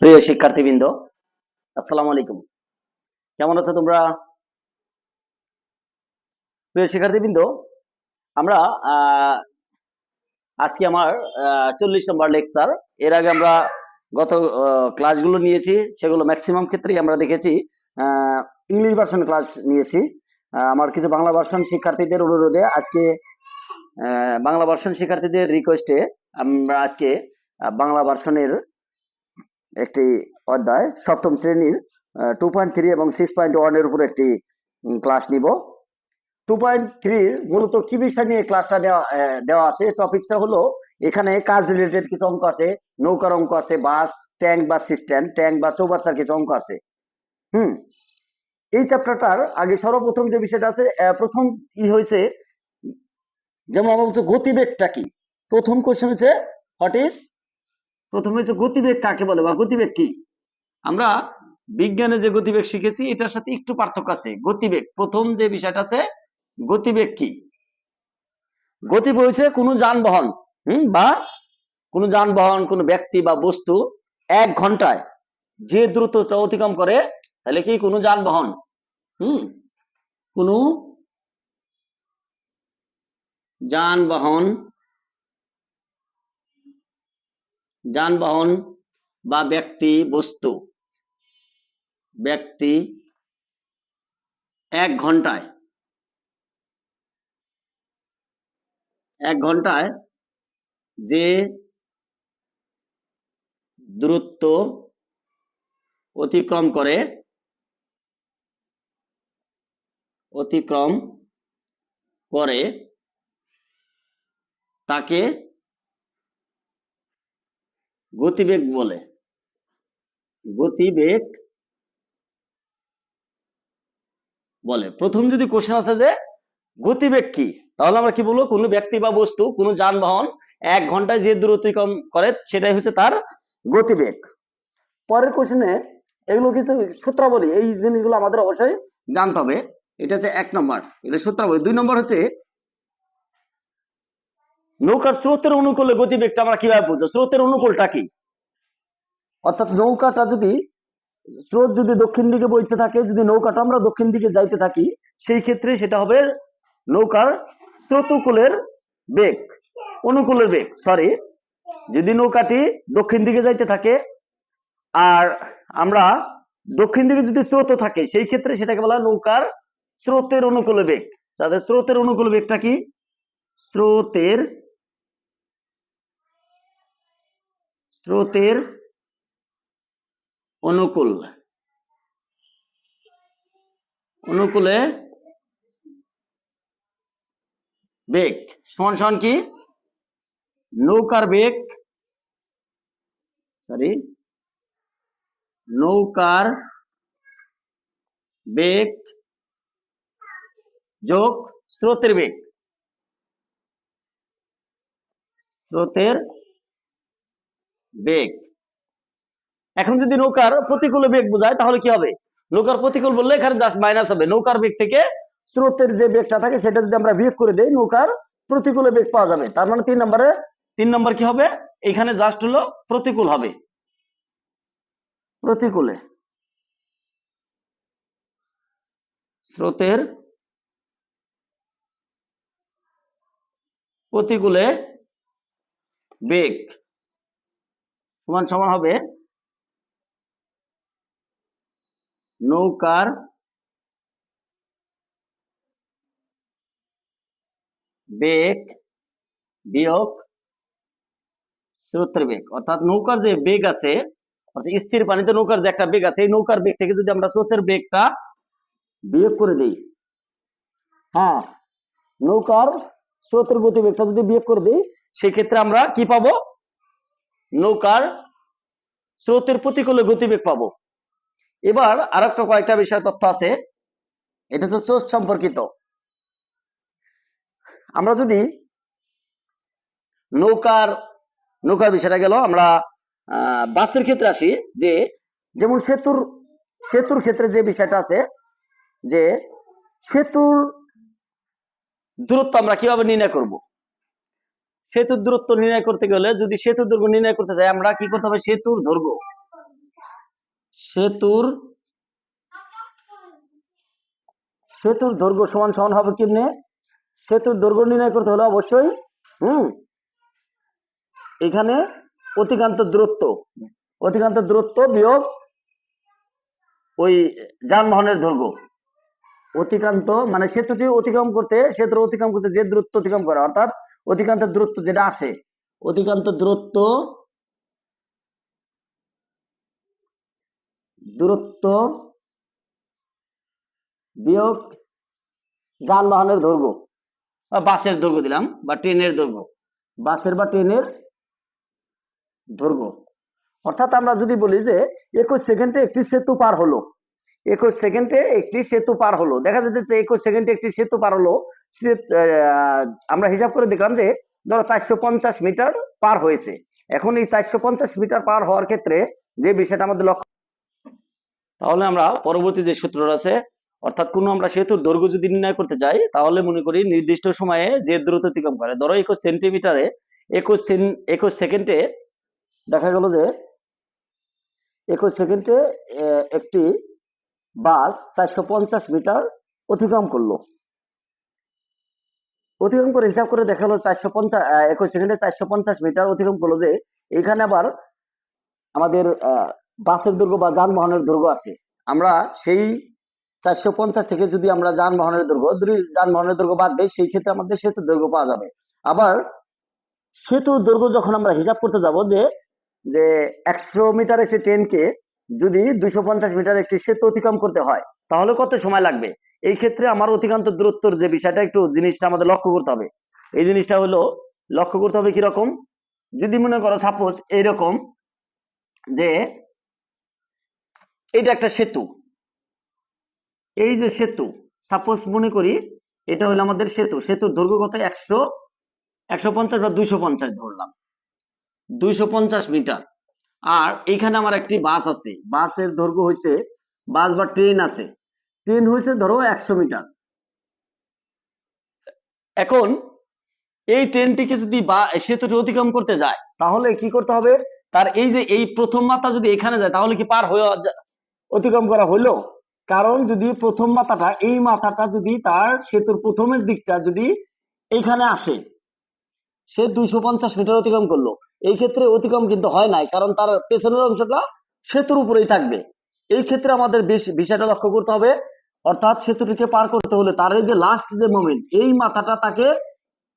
প্রিয় শিক্ষার্থীবৃন্দ, আসসালামু আলাইকুম। কেমন আছো তোমরা? প্রিয় শিক্ষার্থীবৃন্দ, আমরা আজকে আমার চল্লিশ নম্বর লেকচার এর আগে আমরা গত ক্লাসগুলো নিয়েছি, সেগুলো ম্যাক্সিমাম ক্ষেত্রেই আমরা দেখেছি ইংলিশ ভার্সন ক্লাস নিয়েছি। আমার কিছু বাংলা ভার্সন শিক্ষার্থীদের অনুরোধে আজকে বাংলা ভার্সন শিক্ষার্থীদের রিকোয়েস্টে আমরা আজকে বাংলা ভার্সনের একটি অধ্যায় সপ্তম শ্রেণির টু পয়েন্ট থ্রি এবং সিক্স পয়েন্ট ওয়ানের উপর একটি ক্লাস নিব। টু পয়েন্ট থ্রির মূলত কি বিষয় নিয়ে ক্লাসটা দেওয়া দেওয়া আছে? টপিকটা হলো, এখানে কাজ রিলেটেড কিছু অঙ্ক আছে, নৌকার অঙ্ক আছে, বাস ট্যাঙ্ক বা সিস্টেম ট্যাঙ্ক বা চৌবাচ্চার কিছু অঙ্ক আছে। হুম? এই চ্যাপ্টারটার আগে সর্বপ্রথম যে বিষয়টা আছে প্রথম কি হয়েছে, যেমন আমরা বলছি গতিবেগটা কি? প্রথম কোশ্চেন হচ্ছে হোয়াট ইজ প্রথম হচ্ছে গতিবেগ কাকে বলে বা গতিবেগ কি? আমরা বিজ্ঞানে যে গতিবেগ শিখেছি, এটার সাথে একটু পার্থক্য আছে। গতিবেগ, প্রথম যে বিষয়টা আছে, গতিবেগ কি? গতিবেগ হচ্ছে কোনো যানবাহন, হুম, বা কোনো যানবাহন, কোনো ব্যক্তি বা বস্তু এক ঘন্টায় যে দ্রুততা অতিক্রম করে, তাহলে কি কোনো যানবাহন? হুম, কোনো যানবাহন যানবাহন বা ব্যক্তি বস্তু। ব্যক্তি এক ঘন্টায়। এক ঘন্টায় যে দূরত্ব অতিক্রম করে অতিক্রম করে, তাকে গতিবেগ বলে। গতিবেগ বলে। প্রথম যদি কোশ্চেন আছে যে, গতিবেগ কি? তাহলে আমরা কি বলব? কোনো ব্যক্তি বা বস্তু, কোনো যানবাহন এক ঘন্টায় যে দূরত্ব অতিক্রম করে, সেটাই হচ্ছে তার গতিবেগ। পরের কোশ্চেনে এগুলো কিছু সূত্রাবলী, এই জিনিসগুলো আমাদের অবশ্যই জানতে হবে। এটা হচ্ছে এক নম্বর। এটা সূত্রাবলী। দুই নম্বর হচ্ছে নৌকার স্রোতের অনুকূলে গতিবেগটা আমরা কীভাবে বুঝব? স্রোতের অনুকূলটা কি? অর্থাৎ নৌকাটা যদি, স্রোত যদি দক্ষিণ দিকে বইতে থাকে, যদি নৌকাটা আমরা দক্ষিণ দিকে যাইতে থাকি, সেই ক্ষেত্রে সেটা হবে নৌকার স্রোতকুলের বেগ, অনুকূলের বেগ সরি যদি নৌকাটি দক্ষিণ দিকে যাইতে থাকে, আর আমরা দক্ষিণ দিকে যদি স্রোত থাকে, সেই ক্ষেত্রে সেটাকে বলা নৌকার স্রোতের অনুকূলে বেগ। তাদের স্রোতের অনুকূল বেগটা কি? স্রোতের স্রোতের অনুকূল। অনুকূলে বেগ। সমান সমান কি? নৌকার বেগ। সরি নৌকার বেগ যোগ স্রোতের বেগ। স্রোতের বেগ। এখন যদি নৌকার প্রতিকূল বেগ বোঝায়, তাহলে কি হবে? নৌকার প্রতিকূল বললে এখানে জাস্ট মাইনাস হবে। নৌকার বেগ থেকে স্রোতের যে বেগটা থাকে, সেটা যদি আমরা বিয়োগ করে দেই, নৌকার প্রতিকূল বেগ পাওয়া যাবে। তার মানে তিন নম্বরে, তিন নম্বর কি হবে? এখানে জাস্ট হলো প্রতিকূল হবে। প্রতিকূলে। স্রোতের প্রতিকূলে বেগ। সমান সমান হবে নৌকার বেগ বিয়োগ স্রোতের বেগ। অর্থাৎ নৌকার যে বেগ আছে, অর্থাৎ স্থির পানিতে নৌকার যে একটা বেগ আছে, এই নৌকার বেগ থেকে যদি আমরা স্রোতের বেগটা বিয়োগ করে দেই হ্যাঁ নৌকার স্রোতের গতিবেগটা যদি বিয়োগ করে দিই, সেক্ষেত্রে আমরা কি পাবো? নৌকার স্রোতের প্রতিকূলে গতিবেগ পাবো। এবার আর একটা কয়েকটা বিষয় তথ্য আছে। এটা হচ্ছে স্রোত সম্পর্কিত। আমরা যদি নৌকার নৌকার বিষয়টা গেল, আমরা বাসের ক্ষেত্রে আসি, যে যেমন সেতুর সেতুর ক্ষেত্রে যে বিষয়টা আছে, যে সেতুর দূরত্ব আমরা কীভাবে নির্ণয় করব? সেতুর দূরত্ব নির্ণয় করতে গেলে যদি সেতুর দৈর্ঘ্য নির্ণয় করতে চাই আমরা কি করতে হবে? সেতুর দৈর্ঘ্য। সেতুর সেতুর দৈর্ঘ্য সমান সমান হবে কেমনে? সেতুর দৈর্ঘ্য নির্ণয় করতে হলে অবশ্যই, হুম, এখানে অতিক্রান্ত দূরত্ব অতিক্রান্ত দূরত্ব বিয়োগ ওই যানবাহনের দৈর্ঘ্য। অতিক্রান্ত মানে সেতুটি অতিক্রম করতে, সেতুর অতিক্রম করতে যে দূরত্ব অতিক্রম করে, অর্থাৎ অতিক্রান্ত দূরত্ব যেটা আসে অতিক্রান্ত দূরত্ব দূরত্ব বিয়োগ যানবাহনের দৈর্ঘ্য, বা বাসের দৈর্ঘ্য দিলাম, বা ট্রেনের দৈর্ঘ্য, বাসের বা ট্রেনের দৈর্ঘ্য। অর্থাৎ আমরা যদি বলি যে, একুশ সেকেন্ডে একটি সেতু পার হলো। একুশ সেকেন্ডে একটি সেতু পার হলো। দেখা যাচ্ছে একুশ সেকেন্ডে একটি সেতু পার হলো আমরা হিসাব করে দেখলাম যে ধরো চারশো পঞ্চাশ মিটার পার হয়েছে। এখন এই চারশো পঞ্চাশ মিটার পার হওয়ার ক্ষেত্রে যে বিষয়টা আমাদের লক্ষ্য তাহলে আমরা পরবর্তী যে সূত্রটা আছে, অর্থাৎ কোনো আমরা সেতুর দৈর্ঘ্য যদি নির্ণয় করতে চাই, তাহলে মনে করি নির্দিষ্ট সময়ে যে দ্রুত অতিক্রম করে। ধরো একুশ সেন্টিমিটারে একুশ একুশ সেকেন্ডে দেখা গেল যে একুশ সেকেন্ডে একটি বাস চারশো পঞ্চাশ মিটার অতিক্রম করল। অতিক্রম করে হিসাব করে দেখা গেলো চারশো পঞ্চাশ একুশ সেকেন্ডে চারশো পঞ্চাশ মিটার অতিক্রম করল যে এখানে আবার আমাদের বাসের দৈর্ঘ্য বা যানবাহনের দৈর্ঘ্য আছে। আমরা সেই চারশো পঞ্চাশ থেকে যদি আমরা যানবাহনের দুই- যানবাহনের দৈর্ঘ্য বাদ দেই, সেই ক্ষেত্রে আমাদের সেতুর দৈর্ঘ্য পাওয়া যাবে। আবার সেতুর দৈর্ঘ্য যখন আমরা হিসাব করতে যাব যে যে একশো মিটার একটি ট্রেনকে যদি দুইশো পঞ্চাশ মিটার একটি সেতু অতিক্রম করতে হয়, তাহলে কত সময় লাগবে? এই ক্ষেত্রে আমার অতিক্রান্ত দূরত্বর যে বিষয়টা, একটু জিনিসটা আমাদের লক্ষ্য করতে হবে। এই জিনিসটা হলো, লক্ষ্য করতে হবে কীরকম? যদি মনে করো সাপোজ এইরকম যে এটা একটা সেতু। এই যে সেতু সাপোজ মনে করি এটা হলো আমাদের সেতু। সেতুর দৈর্ঘ্য কত? একশো একশো পঞ্চাশ বা দুইশো পঞ্চাশ ধরলাম। দুইশো পঞ্চাশ মিটার। আর এখানে আমার একটি বাস আছে। বাসের দৈর্ঘ্য হয়েছে বাস বা ট্রেন আছে। ট্রেন হয়েছে ধরো একশো মিটার। এখন এই ট্রেনটিকে যদি বা সেতুটি অতিক্রম করতে যায়, তাহলে কি করতে হবে? তার এই যে, এই প্রথম মাথা যদি এখানে যায়, তাহলে কি পার হয়ে অতিক্রম করা হলো কারণ যদি প্রথম মাথাটা এই মাথাটা যদি তার সেতুর প্রথমের দিকটা যদি এখানে আসে, সে দুইশো পঞ্চাশ মিটার অতিক্রম করল। এই ক্ষেত্রে অতিক্রম কিন্তু হয় নাই, কারণ তার পেছনের অংশটা সেতুর উপরেই থাকবে। এই ক্ষেত্রে আমাদের বিষয়টা লক্ষ্য করতে হবে, অর্থাৎ সেতুটিকে পার করতে হলে তার যে লাস্ট যে মোমেন্ট এই মাথাটা তাকে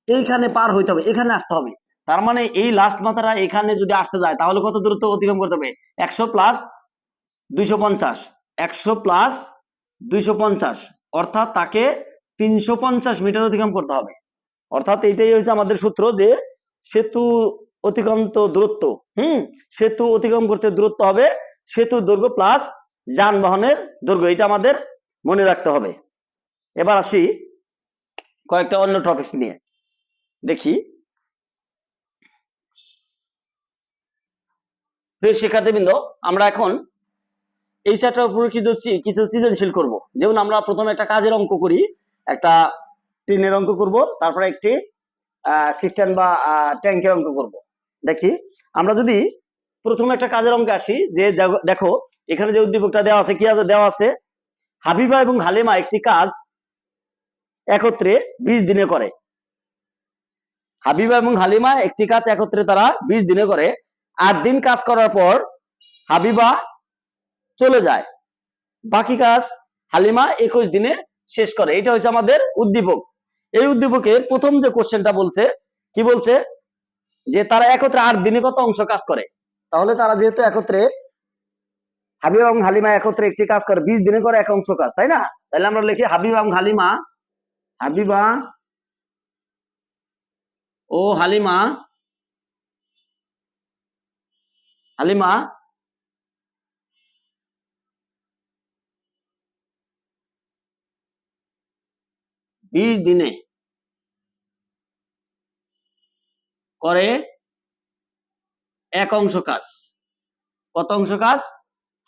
এইখানে পার হইতে হবে, এখানে আসতে হবে। তার মানে এই লাস্ট মাথাটা এখানে যদি আসতে যায়, তাহলে কত দূরত্ব অতিক্রম করতে হবে? একশো প্লাস দুইশো পঞ্চাশ, একশো প্লাস দুইশো পঞ্চাশ, অর্থাৎ তাকে তিনশো পঞ্চাশ মিটার অতিক্রম করতে হবে। অর্থাৎ এইটাই হচ্ছে আমাদের সূত্র যে সেতু অতিক্রান্ত দূরত্ব, হুম? সেতু অতিক্রম করতে দূরত্ব হবে সেতু দৈর্ঘ্য প্লাস যানবাহনের দৈর্ঘ্য এটা আমাদের মনে রাখতে হবে। এবার আসি কয়েকটা অন্য টপিকস নিয়ে। দেখি। প্রিয় শিক্ষার্থীবৃন্দ, আমরা এখন এই চ্যাপ্টার উপরে কিছু কিছু সৃজনশীল করব। যেমন আমরা প্রথমে একটা কাজের অঙ্ক করি, একটা টিনের অঙ্ক করব, তারপরে একটি সিস্টেম বা ট্যাঙ্কের অঙ্ক করব। দেখি, আমরা যদি প্রথমে একটা কাজের অঙ্কে আসি, যে দেখো- এখানে যে উদ্দীপকটা দেওয়া আছে, কি আছে? দেওয়া আছে, হাবিবা এবং হালিমা একটি কাজ একত্রে বিশ দিনে করে। হাবিবা এবং হালিমা একটি কাজ একত্রে তারা বিশ দিনে করে আট দিন কাজ করার পর হাবিবা চলে যায়। বাকি কাজ হালিমা একুশ দিনে শেষ করে। এটা হচ্ছে আমাদের উদ্দীপক। এই উদ্দীপকের প্রথম যে কোশ্চেনটা বলছে, কি বলছে? যে তারা একত্রে আট দিনে কত অংশ কাজ করে। তাহলে তারা যেহেতু একত্রে, হাবিবা এবং হালিমা একত্রে একটি কাজ করে, বিশ দিনে করে এক অংশ কাজ, তাই না? তাহলে আমরা লিখি হাবিবা এবং হালিমা, হাবিবা ও হালিমা হালিমা বিশ দিনে করে এক অংশ কাজ। কত অংশ কাজ?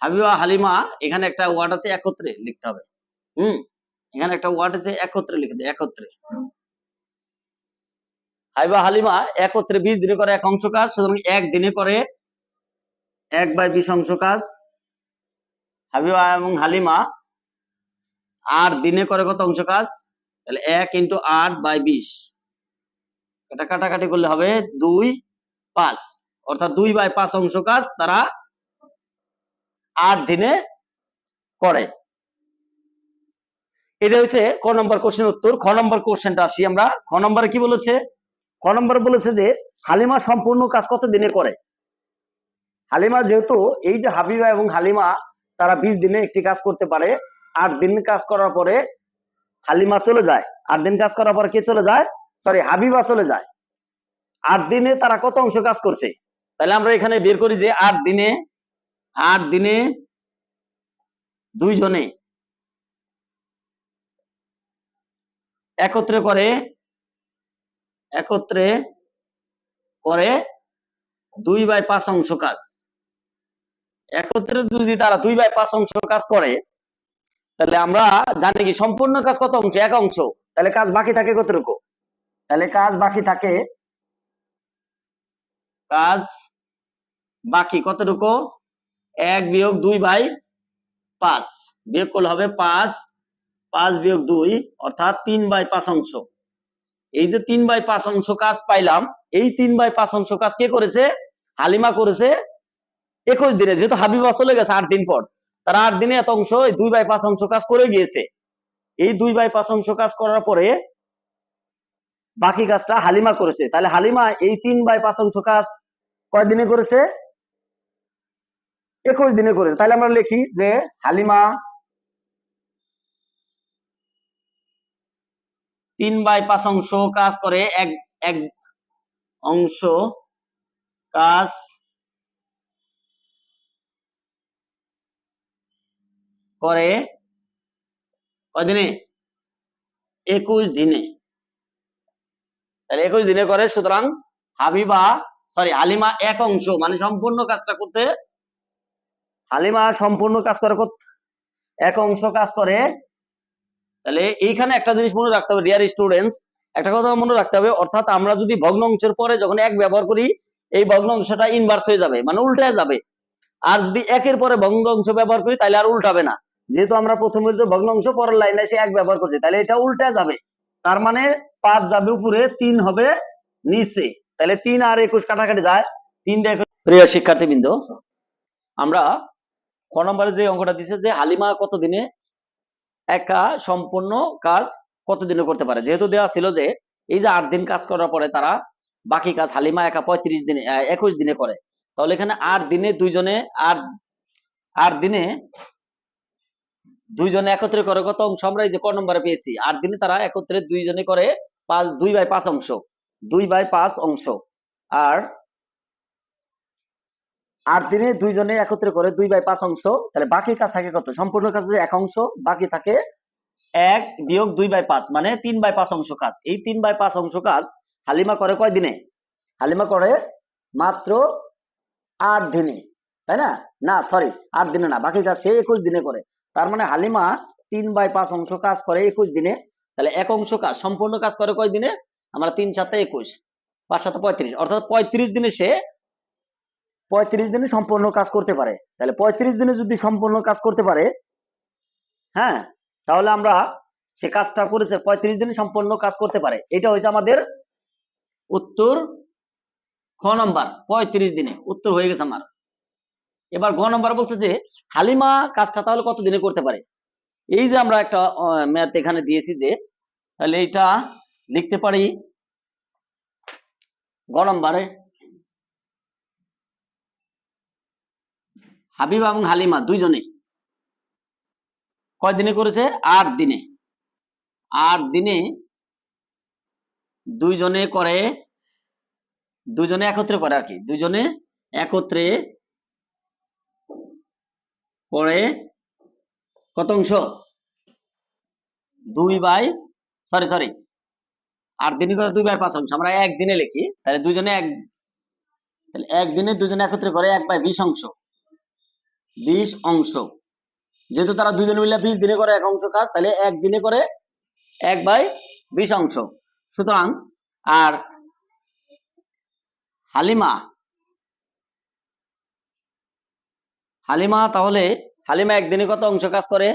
হাবিবা, হালিমা, এখানে একটা ওয়ার্ড আছে একত্রে লিখতে হবে। হুম? এখানে একটা ওয়ার্ড আছে একত্রে লিখে দে, একত্রে। হাবিবা, হালিমা, একত্রে বিশ দিনে করে এক অংশ কাজ, সুতরাং এক দিনে করে এক বাই বিশ অংশ কাজ। হাবিবা এবং হালিমা, আট দিনে করে কত অংশ কাজ? তাহলে এক ইন্টু আট বাই বিশ। এটা কাটাকাটি করলে হবে দুই পাঁচ। অর্থাৎ দুই বাই পাঁচ অংশ কাজ তারা আট দিনে করে। এটা হচ্ছে ক নম্বর কোশ্চেন উত্তর। খ নম্বর কোশ্চেনটা আসি আমরা। খ নম্বরে কি বলেছে? খ নম্বর বলেছে যে হালিমা সম্পূর্ণ কাজ কত দিনে করে? হালিমা যেহেতু এই যে হাবিবা এবং হালিমা তারা বিশ দিনে একটি কাজ করতে পারে, আট দিন কাজ করার পরে হালিমা চলে যায়। আট দিন কাজ করার পরে কে চলে যায়? সরি হাবিবা চলে যায়। আট দিনে তারা কত অংশ কাজ করছে? তাহলে আমরা এখানে বের করি যে আট দিনে আট দিনে দুইজনে একত্রে করে একত্রে করে দুই বাই পাঁচ অংশ কাজ। একত্রে যদি তারা দুই বাই পাঁচ অংশ কাজ করে, তাহলে আমরা জানি কি সম্পূর্ণ কাজ কত অংশ? এক অংশ। তাহলে কাজ বাকি থাকে কতটুকু? তাহলে কাজ বাকি থাকে? কাজ বাকি কতটুকু? এক বিয়োগ দুই বাই পাঁচ। বিয়োগ করলে হবে পাঁচ পাঁচ বিয়োগ দুই, অর্থাৎ তিন বাই পাঁচ অংশ। এই যে তিন বাই পাঁচ অংশ কাজ পাইলাম, এই তিন বাই পাঁচ অংশ কাজ কে করেছে? হালিমা করেছে। একুশ দিনে, যেহেতু হাবিবা চলে গেছে আট দিন পর, তারা আট দিনে এত অংশ দুই বাই পাঁচ অংশ কাজ করে গিয়েছে। এই দুই বাই পাঁচ অংশ কাজ করার পরে বাকি কাজটা হালিমা করেছে। তাহলে হালিমা এই তিন বাই পাঁচ অংশ কাজ কয় দিনে করেছে? একুশ দিনে করেছে। তাহলে আমরা লিখি যে হালিমা তিন বাই পাঁচ অংশ কাজ করে, এক এক অংশ কাজ করে কদিনে একুশ দিনে। তাহলে একুশ দিনে করে, সুতরাং হাবিবা সরি হালিমা এক অংশ মানে সম্পূর্ণ কাজটা করতে, হালিমা সম্পূর্ণ কাজ করে এক অংশ কাজ করে। তাহলে এইখানে একটা জিনিস মনে রাখতে হবে ডিয়ার স্টুডেন্টস একটা কথা মনে রাখতে হবে, অর্থাৎ আমরা যদি ভগ্ন অংশের পরে যখন এক ব্যবহার করি, এই ভগ্ন অংশটা ইনভার্স হয়ে যাবে মানে উল্টে যাবে। আর যদি একের পরে ভগ্ন অংশ ব্যবহার করি, তাহলে আর উল্টাবে না। যেহেতু আমরা প্রথমে ভগ্ন অংশ পরের লাইনে এসে এক ব্যবহার করছি, তাহলে এটা উল্টে যাবে। তার মানে পাঁচ যাবে উপরে, তিন হবে নিচে। তাহলে তিন আর একুশ কাটাকাটি যায়। তিন প্রিয় শিক্ষার্থীবৃন্দ, আমরা ক নম্বরে যে অঙ্কটা দিছে যে হালিমা কতদিনে একা সম্পূর্ণ কাজ কতদিনে করতে পারে? যেহেতু দেওয়া ছিল যে এই যে আট দিন কাজ করার পরে তারা বাকি কাজ হালিমা একা পঁয়ত্রিশ দিনে একুশ দিনে করে। তাহলে এখানে আট দিনে দুইজনে, আট আট দিনে দুইজনে একত্রে করে কত অংশ আমরা এই যে ক নম্বরে পেয়েছি। আট দিনে তারা একত্রে দুইজনে করে পাঁচ, দুই বাই পাঁচ অংশ। দুই বাই পাঁচ অংশ। আর আট দিনে দুইজনে একত্রে করে দুই বাই পাঁচ অংশ। তাহলে বাকি কাজ থাকে কত? সম্পূর্ণ কাজ এক অংশ, বাকি থাকে এক বিয়োগ দুই বাই পাঁচ মানে তিন বাই পাঁচ অংশ কাজ। এই তিন বাই পাঁচ অংশ কাজ হালিমা করে কয় দিনে? হালিমা করে মাত্র আট দিনে। তাই না? না সরি আট দিনে না, বাকি কাজ সে একুশ দিনে করে। তার মানে হালিমা তিন বাই পাঁচ অংশ কাজ করে একুশ দিনে। তাহলে এক অংশ কাজ সম্পূর্ণ কাজ করে কয় দিনে? আমরা তিন সাথে একুশ, পাঁচ সাথে পঁয়ত্রিশ। অর্থাৎ পঁয়ত্রিশ দিনে সে পঁয়ত্রিশ দিনে সম্পূর্ণ কাজ করতে পারে। তাহলে পঁয়ত্রিশ দিনে যদি সম্পূর্ণ কাজ করতে পারে হ্যাঁ তাহলে আমরা সে কাজটা করেছে, পঁয়ত্রিশ দিনে সম্পূর্ণ কাজ করতে পারে। এটা হয়েছে আমাদের উত্তর খ নম্বর, পঁয়ত্রিশ দিনে। উত্তর হয়ে গেছে আমার। এবার গ নম্বর বলছে যে, হালিমা কাজটা তাহলে কত দিনে করতে পারে? এই যে আমরা একটা ম্যাথ এখানে দিয়েছি যে, তাহলে এটা লিখতে পারি গ নম্বরে। হাবিবা এবং হালিমা দুইজনে কয় দিনে করেছে? আট দিনে। আট দিনে দুইজনে করে দুজনে একত্রে করে আর কি দুজনে একত্রে করে কত অংশ? দুই বাই সরি সরি আট দিনে করে দুই বাই পাঁচ অংশ। আমরা একদিনে লিখি। তাহলে দুজনে এক, তাহলে একদিনে দুজনে একত্রে করে এক বাই বিশ অংশ। বিশ অংশ। যেহেতু তারা দুজনে মিলে বিশ দিনে করে এক অংশ কাজ, তাহলে একদিনে করে এক বাই বিশ অংশ। সুতরাং, আর হালিমা হালিমা তাহলে, হালিমা একদিনে কত অংশ কাজ করে?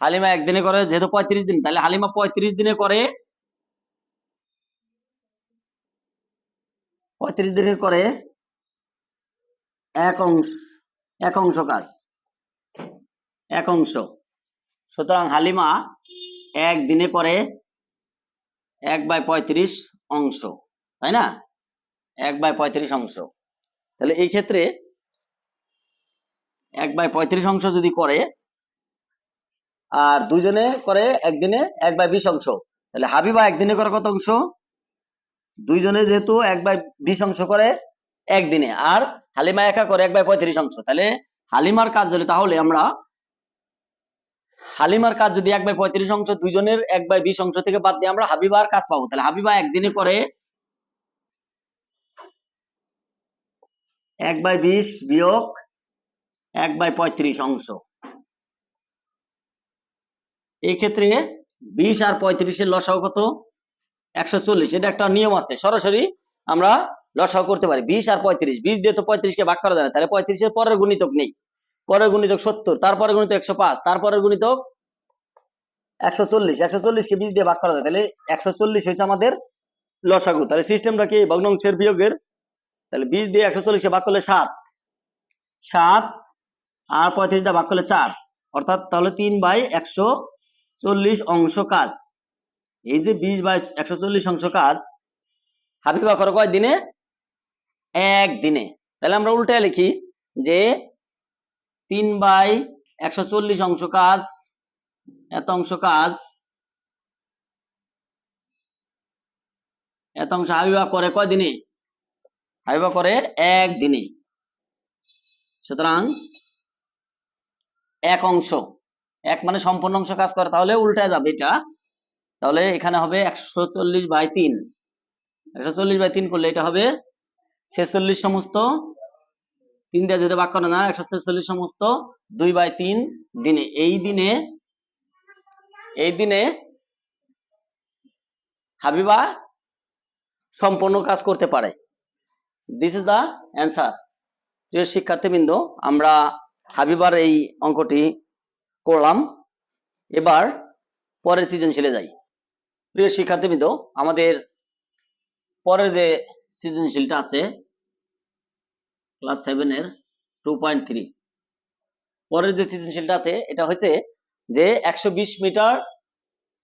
হালিমা একদিনে করে যেহেতু পঁয়ত্রিশ দিন, তাহলে হালিমা পঁয়ত্রিশ দিনে করে, পঁয়ত্রিশ দিনে করে এক অংশ এক অংশ কাজ। এক অংশ। সুতরাং হালিমা এক দিনে করে এক বাই পঁয়ত্রিশ অংশ, তাই না? এক বাই পঁয়ত্রিশ অংশ। তাহলে এই ক্ষেত্রে এক বাই পঁয়ত্রিশ অংশ যদি করে, আর দুজনে করে একদিনে এক বাই বিশ অংশ। তাহলে হাবিবা একদিনে করে কত অংশ? দুইজনে যেহেতু এক বাই বিশ অংশ করে একদিনে, আর হালিমা একা করে এক বাই পঁয়ত্রিশ অংশ। তাহলে হালিমার কাজ যদি তাহলে আমরা হালিমার কাজ যদি এক বাই পঁয়ত্রিশ অংশ, দুইজনের এক বাই বিশ অংশ থেকে বাদ দিয়ে আমরা হাবিবার কাজ পাবো। তাহলে হাবিবা একদিনে করে এক বাই বিশ বিয়োগ এক বাই পঁয়ত্রিশ অংশ। এই ক্ষেত্রে বিশ আর পঁয়ত্রিশের লসাও কত? একশো চল্লিশ। এটা একটা নিয়ম আছে। সরাসরি আমরা লসাও করতে পারি। বিশ আর পঁয়ত্রিশ। বিশ দিয়ে তো পঁয়ত্রিশকে ভাগ করা যায় তাহলে পঁয়ত্রিশের পরের গুণিতক নেই। পরের গুণিতক সত্তর। তারপরে গুণিতক একশো পাঁচ। তারপরের গুণিতক একশো চল্লিশ। একশো চল্লিশকে বিশ দিয়ে ভাগ করা যায়। তাহলে একশো চল্লিশ হয়েছে আমাদের লসাগু। তাহলে সিস্টেমটা কি? ভগ্নাংশের বিয়োগের। তাহলে বিশ দিয়ে একশো চল্লিশকে ভাগ করলে সাত। সাত আর পঁয়ত্রিশ দিয়ে ভাগ করলে চার। অর্থাৎ তাহলে তিন বাই একশো চল্লিশ অংশ কাজ। এই যে বিশ বাই একশো চল্লিশ অংশ কাজ হাবিবা করে কয় দিনে? এক দিনে। তাহলে আমরা উল্টে লিখি যে তিন বাই একশো চল্লিশ অংশ কাজ, এত অংশ কাজ, এত অংশ হাবিবা করে কয় দিনে? হাবিবা করে এক দিনে। সুতরাং এক অংশ। এক মানে সম্পূর্ণ অংশ কাজ করে, তাহলে উল্টে যাবে এটা। তাহলে এখানে হবে একশো চল্লিশ বাই তিন। একশো চল্লিশ বাই তিন করলে এটা হবে ছেচল্লিশ সমস্ত তিন দিয়ে যদি বাক্য না একশো ছেচল্লিশ সমস্ত দুই বাই তিন দিনে। এই দিনে এই দিনে হাবিবা সম্পূর্ণ কাজ করতে পারে। দিস ইজ দ্য অ্যান্সার প্রিয় শিক্ষার্থীবৃন্দ, আমরা হাবিবার এই অঙ্কটি করলাম। এবার পরের সৃজনশীলে যাই। প্রিয় শিক্ষার্থীবৃন্দ, আমাদের পরের যে সৃজনশীলটা আছে ক্লাস সেভেনের টু পয়েন্ট থ্রি পরের যে সৃজনশীলটা আছে, এটা হচ্ছে যে একশো বিশ মিটার